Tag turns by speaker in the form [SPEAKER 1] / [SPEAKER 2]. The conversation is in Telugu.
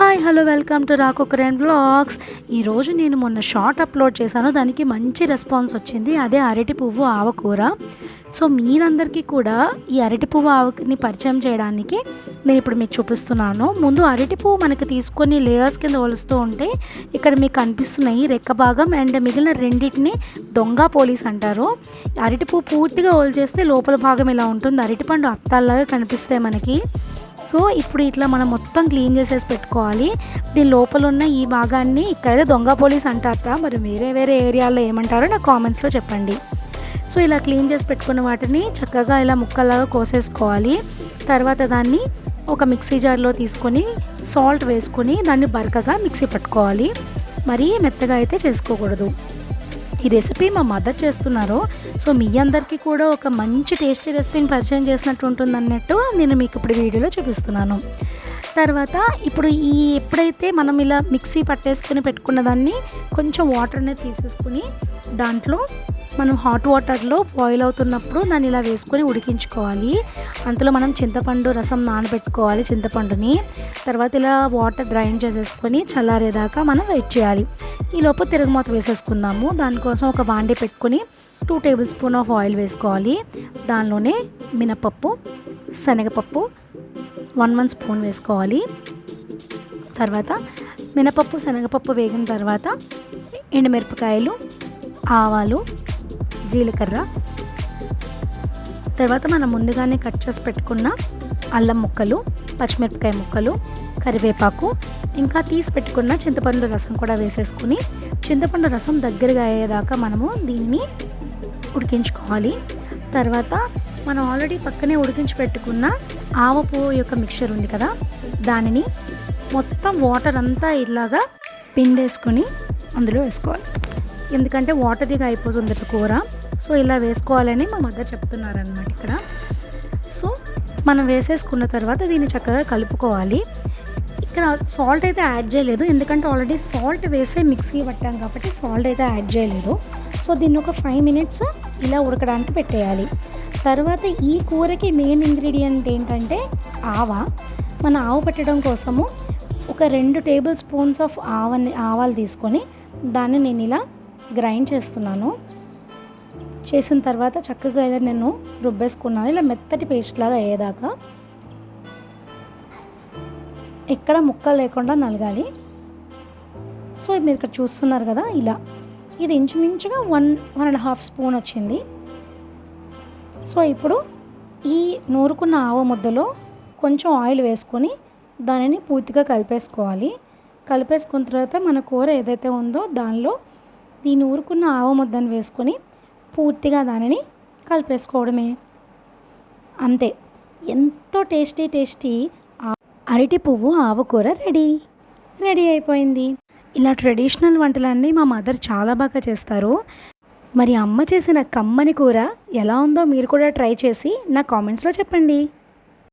[SPEAKER 1] హాయ్ హలో వెల్కమ్ టు రాకుకరేన్ బ్లాగ్స్. ఈరోజు నేను మొన్న షార్ట్ అప్లోడ్ చేశాను. దానికి మంచి రెస్పాన్స్ వచ్చింది. అదే అరటి పువ్వు ఆవకూర. సో మీరందరికీ కూడా ఈ అరటి పువ్వు ఆవని పరిచయం చేయడానికి నేను ఇప్పుడు మీకు చూపిస్తున్నాను. ముందు అరటి పువ్వు మనకి తీసుకొని లేయర్స్ కింద ఒలుస్తూ ఉంటే ఇక్కడ మీకు కనిపిస్తున్నాయి రెక్క భాగం అండ్ మిగిలిన రెండింటిని దొంగ పోలీస్ అంటారు. అరటి పువ్వు పూర్తిగా చేస్తే లోపల భాగం ఇలా ఉంటుంది. అరటిపండు అత్తాల్లాగా కనిపిస్తాయి మనకి. సో ఇప్పుడు ఇట్లా మనం మొత్తం క్లీన్ చేసేసి పెట్టుకోవాలి. దీని లోపల ఉన్న ఈ భాగాన్ని ఇక్కడైతే దొంగ పోలీస్ అంటారట. మరి వేరే వేరే ఏరియాలో ఏమంటారో నాకు కామెంట్స్లో చెప్పండి. సో ఇలా క్లీన్ చేసి పెట్టుకున్న వాటిని చక్కగా ఇలా ముక్కలాగా కోసేసుకోవాలి. తర్వాత దాన్ని ఒక మిక్సీ జార్లో తీసుకొని సాల్ట్ వేసుకొని దాన్ని బరకగా మిక్సీ పట్టుకోవాలి. మరీ మెత్తగా అయితే చేసుకోకూడదు. ఈ రెసిపీ మా మదర్ చేస్తున్నారు సో మీ అందరికీ కూడా ఒక మంచి టేస్టీ రెసిపీని పరిచయం చేసినట్టు ఉంటుంది అన్నట్టు నేను మీకు ఇప్పుడు వీడియోలో చూపిస్తున్నాను. తర్వాత ఇప్పుడు ఈ ఎప్పుడైతే మనం ఇలా మిక్సీ పట్టేసుకుని పెట్టుకున్న దాన్ని కొంచెం వాటర్ అనేది తీసేసుకుని దాంట్లో మనం హాట్ వాటర్లో బాయిల్ అవుతున్నప్పుడు దాన్ని ఇలా వేసుకొని ఉడికించుకోవాలి. అందులో మనం చింతపండు రసం నానబెట్టుకోవాలి చింతపండుని. తర్వాత ఇలా వాటర్ గ్రైండ్ చేసేసుకొని చల్లారేదాకా మనం వెయిట్ చేయాలి. ఈలోపు తిరుగుమూత వేసేసుకుందాము. దానికోసం ఒక వాండి పెట్టుకొని two tablespoon of oil వేసుకోవాలి. దానిలోనే మినపప్పు శనగపప్పు వన్ వన్ స్పూన్ వేసుకోవాలి. తర్వాత మినపప్పు శనగపప్పు వేగిన తర్వాత ఎండుమిరపకాయలు ఆవాలు జీలకర్ర. తర్వాత మనం ముందుగానే కట్ చేసి పెట్టుకున్న అల్లం ముక్కలు పచ్చిమిరపకాయ ముక్కలు కరివేపాకు ఇంకా తీసి పెట్టుకున్న చింతపండు రసం కూడా వేసేసుకుని చింతపండు రసం దగ్గరగా అయ్యేదాకా మనము దీన్ని ఉడికించుకోవాలి. తర్వాత మనం ఆల్రెడీ పక్కనే ఉడికించి పెట్టుకున్న ఆవపు యొక్క మిక్చర్ ఉంది కదా దానిని మొత్తం వాటర్ అంతా ఇలాగా పిండేసుకొని అందులో వేసుకోవాలి. ఎందుకంటే వాటరీగా అయిపోతుంది కూర. సో ఇలా వేసుకోవాలని మా మదర్ చెప్తున్నారనమాట ఇక్కడ. మనం వేసేసుకున్న తర్వాత దీన్ని చక్కగా కలుపుకోవాలి. ఇక్కడ సాల్ట్ అయితే యాడ్ చేయలేదు. ఎందుకంటే ఆల్రెడీ సాల్ట్ వేసే మిక్సీ పట్టాం కాబట్టి సాల్ట్ అయితే యాడ్ చేయలేదు. సో దీన్ని ఒక ఫైవ్ మినిట్స్ ఇలా ఉడకడానికి పెట్టేయాలి. తర్వాత ఈ కూరకి మెయిన్ ఇంగ్రీడియంట్ ఏంటంటే ఆవ. మన ఆవు పెట్టడం కోసము ఒక రెండు టేబుల్ స్పూన్స్ ఆఫ్ ఆవని ఆవాలు తీసుకొని దాన్ని నేను ఇలా గ్రైండ్ చేస్తున్నాను. చేసిన తర్వాత చక్కగా ఇలా నేను రుబ్బేసుకున్నాను. ఇలా మెత్తటి పేస్ట్ లాగా అయ్యేదాకా ఎక్కడ ముక్క లేకుండా నలగాలి. సో మీరు ఇక్కడ చూస్తున్నారు కదా ఇలా. ఇది ఇంచుమించుగా one one and half spoon వచ్చింది. సో ఇప్పుడు ఈ నూరుకున్న ఆవ ముద్దలో కొంచెం ఆయిల్ వేసుకొని దానిని పూర్తిగా కలిపేసుకోవాలి. కలిపేసుకున్న తర్వాత మన కూర ఏదైతే ఉందో దానిలో ఈ నూరుకున్న ఆవ ముద్దను వేసుకొని పూర్తిగా దానిని కలిపేసుకోవడమే. అంతే. ఎంతో టేస్టీ టేస్టీ అరటి పువ్వు ఆవకూర రెడీ. రెడీ అయిపోయింది. ఇలా ట్రెడిషనల్ వంటలన్నీ మా మదర్ చాలా బాగా చేస్తారు. మరి అమ్మ చేసిన కమ్మని కూర ఎలా ఉందో మీరు కూడా ట్రై చేసి నా కామెంట్స్లో చెప్పండి.